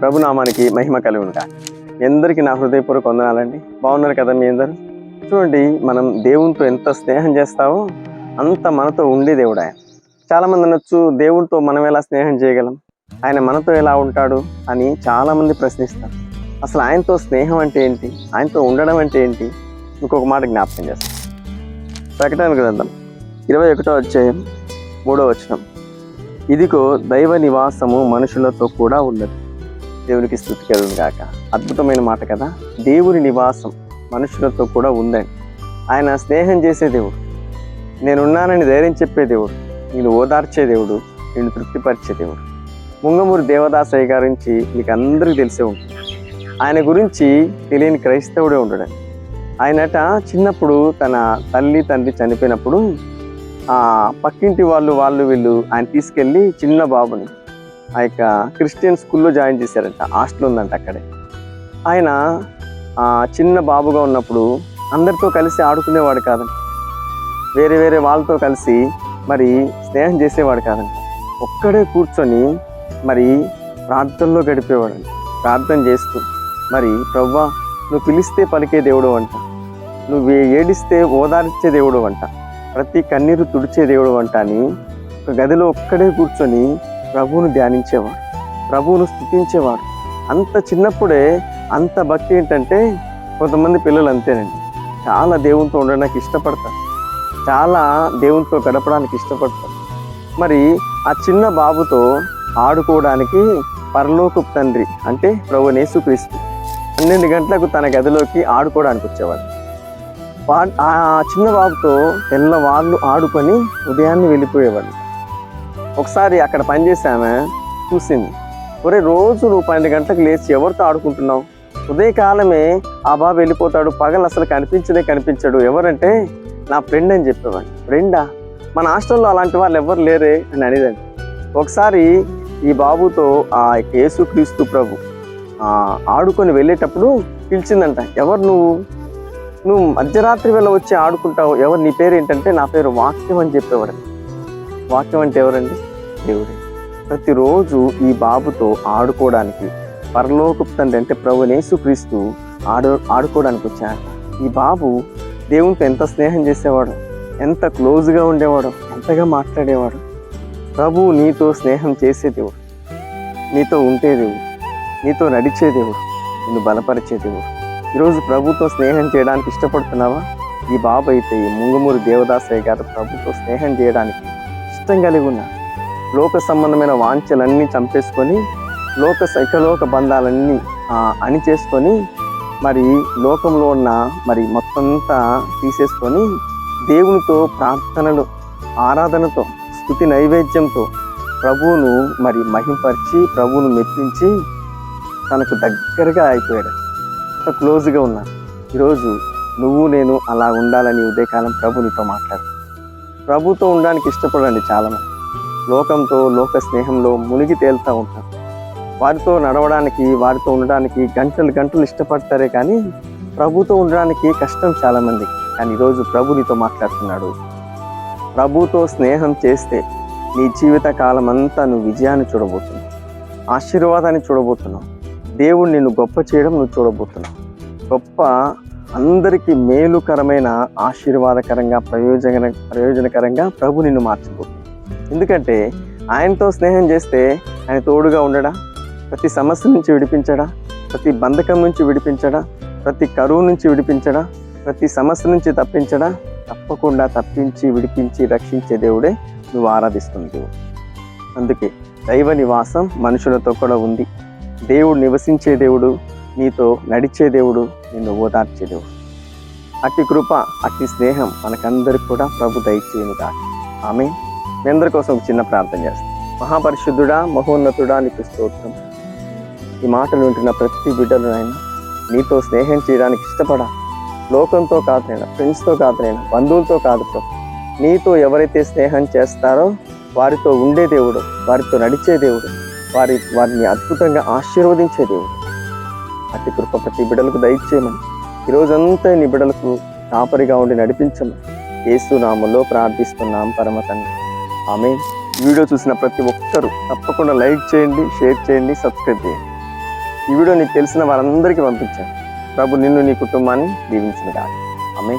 ప్రభునామానికి మహిమ కలుగునుగా ఉంటాయి అందరికీ నా హృదయపూర్వక వందనాలండి. బాగున్నారు కదా మీ అందరు? చూడండి మనం దేవునితో ఎంత స్నేహం చేస్తావో అంత మనతో ఉండే దేవుడు ఆయన. చాలామంది అనొచ్చు దేవునితో మనం ఎలా స్నేహం చేయగలం? ఆయన మనతో ఎలా ఉంటాడు అని చాలామంది ప్రశ్నిస్తారు. అసలు ఆయనతో స్నేహం అంటే ఏంటి? ఆయనతో ఉండడం అంటే ఏంటి? ఇంకొక మాట జ్ఞాపకం చేస్తాం ప్రకటన గ్రంథం ఇరవై ఒకటో అధ్యాయం మూడో వచనం. ఇదిగో దైవ నివాసము మనుషులతో కూడా ఉన్నది. దేవునికి స్థుతి కలుగును గాక. అద్భుతమైన మాట కదా? దేవుని నివాసం మనుషులతో కూడా ఉందండి ఆయన స్నేహం చేసే దేవుడు. నేనున్నానని ధైర్యం చెప్పే దేవుడు. నేను ఓదార్చే దేవుడు. నేను తృప్తిపరిచే దేవుడు. ముంగమూరి దేవదాసయ్య గురించి మీకు అందరికీ తెలిసే ఉంటుంది. ఆయన గురించి తెలియని క్రైస్తవుడే ఉండడం ఆయనట చిన్నప్పుడు తన తల్లి తండ్రి చనిపోయినప్పుడు ఆ పక్కింటి వాళ్ళు వాళ్ళు వీళ్ళు ఆయన తీసుకెళ్ళి చిన్న బాబుని ఆ యొక్క క్రిస్టియన్ స్కూల్లో జాయిన్ చేశారంట హాస్టల్ ఉందంట అక్కడే. ఆయన చిన్న బాబుగా ఉన్నప్పుడు అందరితో కలిసి ఆడుకునేవాడు కాదంట. వేరే వేరే వాళ్ళతో కలిసి మరి స్నేహం చేసేవాడు కాదంట. ఒక్కడే కూర్చొని మరి ప్రార్థనలో గడిపేవాడు ప్రార్థన చేస్తూ మరి ప్రవ్వా నువ్వు పిలిస్తే పలికే దేవుడు అంట. నువ్వు ఏడిస్తే ఓదార్చే దేవుడు అంట. ప్రతి కన్నీరు తుడిచే దేవుడు అంట అని ఒక గదిలో ఒక్కడే కూర్చొని ప్రభువును ధ్యానించేవాడు ప్రభువును స్థుతించేవాడు. అంత చిన్నప్పుడే అంత భక్తి ఏంటంటే కొంతమంది పిల్లలు అంతేనండి. చాలా దేవునితో ఉండడానికి ఇష్టపడతారు. చాలా దేవునితో గడపడానికి ఇష్టపడతారు. మరి ఆ చిన్న బాబుతో ఆడుకోవడానికి పరలోకు తండ్రి అంటే ప్రభు నేసుక్రీస్తు పన్నెండు గంటలకు తన గదిలోకి ఆడుకోవడానికి వచ్చేవాడు. వా- ఆ చిన్న బాబుతో తెల్లవాళ్ళు ఆడుకొని ఉదయాన్నే వెళ్ళిపోయేవాడు. ఒకసారి అక్కడ పనిచేసే చూసింది. ఒరే రోజు నువ్వు పన్నెండు గంటలకు లేచి ఎవరితో ఆడుకుంటున్నావు? ఉదయకాలమే ఆ బాబు వెళ్ళిపోతాడు పగలు అసలు కనిపించదే కనిపించాడు. ఎవరంటే నా ఫ్రెండ్ అని చెప్పేవాడు. ఫ్రెండా? మన హాస్టల్లో అలాంటి వాళ్ళు ఎవరు లేరే అని అనేదండి ఒకసారి ఈ బాబుతో ఆ యేసుక్రీస్తు ప్రభు ఆడుకొని వెళ్ళేటప్పుడు పిలిచిందంట ఎవరు నువ్వు? నువ్వు మధ్యరాత్రి వేళ వచ్చి ఆడుకుంటావు. ఎవరు? నీ పేరు ఏంటంటే నా పేరు వాక్యం అని చెప్పేవాడు. వాక్యం అంటే ఎవరండి? దేవుడే. ప్రతిరోజు ఈ బాబుతో ఆడుకోవడానికి పరలోకపు తండ్రి అంటే ప్రభు యేసుక్రీస్తు ఆడు ఆడుకోవడానికి వచ్చాడు ఈ బాబు దేవునితో ఎంత స్నేహం చేసేవాడు? ఎంత క్లోజ్గా ఉండేవాడు? ఎంతగా మాట్లాడేవాడు? ప్రభు నీతో స్నేహం చేసే దేవుడు. నీతో ఉంటే దేవుడు. నీతో నడిచే దేవుడు. నిన్ను బలపరిచే దేవుడు. ఈరోజు ప్రభుతో స్నేహం చేయడానికి ఇష్టపడుతున్నావా? ఈ బాబు అయితే ఈ ముంగమూరి దేవదాసయ్య గారు ప్రభుతో స్నేహం చేయడానికి ఇష్టం కలిగి ఉన్నారు. లోక సంబంధమైన వాంఛలన్నీ చంపేసుకొని లోక సైకలోక బంధాలన్నీ అణి చేసుకొని మరి లోకంలో ఉన్న మరి మొత్తం అంతా తీసేసుకొని దేవునితో ప్రార్థనలు ఆరాధనతో స్థుతి నైవేద్యంతో ప్రభువును మరి మహింపరిచి ప్రభువును మెప్పించి తనకు దగ్గరగా అయిపోయాడు. అంత క్లోజ్గా ఉన్నారు ఈరోజు నువ్వు నేను అలా ఉండాలని ఉదయకాలం ప్రభు నీతో మాట్లాడు. ప్రభుతో ఉండడానికి ఇష్టపడండి చాలామంది. లోకంతో లోక స్నేహంలో మునిగి తేలుతూ ఉంటారు. వారితో నడవడానికి వారితో ఉండడానికి గంటలు గంటలు ఇష్టపడతారే కానీ ప్రభుతో ఉండడానికి కష్టం చాలామంది. కానీ ఈరోజు ప్రభు నీతో మాట్లాడుతున్నాడు. ప్రభుతో స్నేహం చేస్తే నీ జీవిత కాలం అంతా నువ్వు విజయాన్ని చూడబోతున్నావు. ఆశీర్వాదాన్ని చూడబోతున్నావు. దేవుడు నిన్ను గొప్ప చేయడం నువ్వు చూడబోతున్నావు. గొప్ప అందరికీ మేలుకరమైన ఆశీర్వాదకరంగా ప్రయోజన ప్రయోజనకరంగా ప్రభు నిన్ను మార్చబోతుంది ఎందుకంటే ఆయనతో స్నేహం చేస్తే ఆయన తోడుగా ఉండడా? ప్రతి సమస్య నుంచి విడిపించడా? ప్రతి బంధకం నుంచి విడిపించడా? ప్రతి కరువు నుంచి విడిపించడా? ప్రతి సమస్య నుంచి తప్పించడా? తప్పకుండా తప్పించి విడిపించి రక్షించే దేవుడే నువ్వు ఆరాధిస్తుంది దేవుడు అందుకే దైవ నివాసం మనుషులతో కూడా ఉంది. దేవుడు నివసించే దేవుడు నీతో నడిచే దేవుడు నిన్ను ఓదార్చే దేవుడు. అట్టి కృప అట్టి స్నేహం మనకందరికి కూడా ప్రభు దయచేయనుగా ఆమె మీ అందరి కోసం ఒక చిన్న ప్రార్థన చేస్తాను మహాపరిశుద్ధుడా మహోన్నతుడా నీకు స్తోత్రం. ఈ మాటలు వింటున్న ప్రతి బిడ్డలు ఆయన నీతో స్నేహం చేయడానికి ఇష్టపడా లోకంతో కాదు నేను ఫ్రెండ్స్తో కాదు నేను బంధువులతో కాదు ప్రభు. నీతో ఎవరైతే స్నేహం చేస్తారో వారితో ఉండే దేవుడు వారితో నడిచే దేవుడు వారి వారిని అద్భుతంగా ఆశీర్వదించే దేవుడు. అతి కృప ప్రతి బిడ్డలకు దయచేయమని ఈరోజంతా నీ బిడ్డలకు కాపరిగా ఉండి నడిపించమని యేసునామంలో ప్రార్థిస్తున్నాం పరమ తండ్రి ఆమె వీడియో చూసిన ప్రతి ఒక్కరూ తప్పకుండా లైక్ చేయండి షేర్ చేయండి సబ్స్క్రైబ్ చేయండి. ఈ వీడియో నీకు తెలిసిన వారందరికీ పంపించండి ప్రభు నిన్ను నీ కుటుంబాన్ని దీవించిన కాదు ఆమె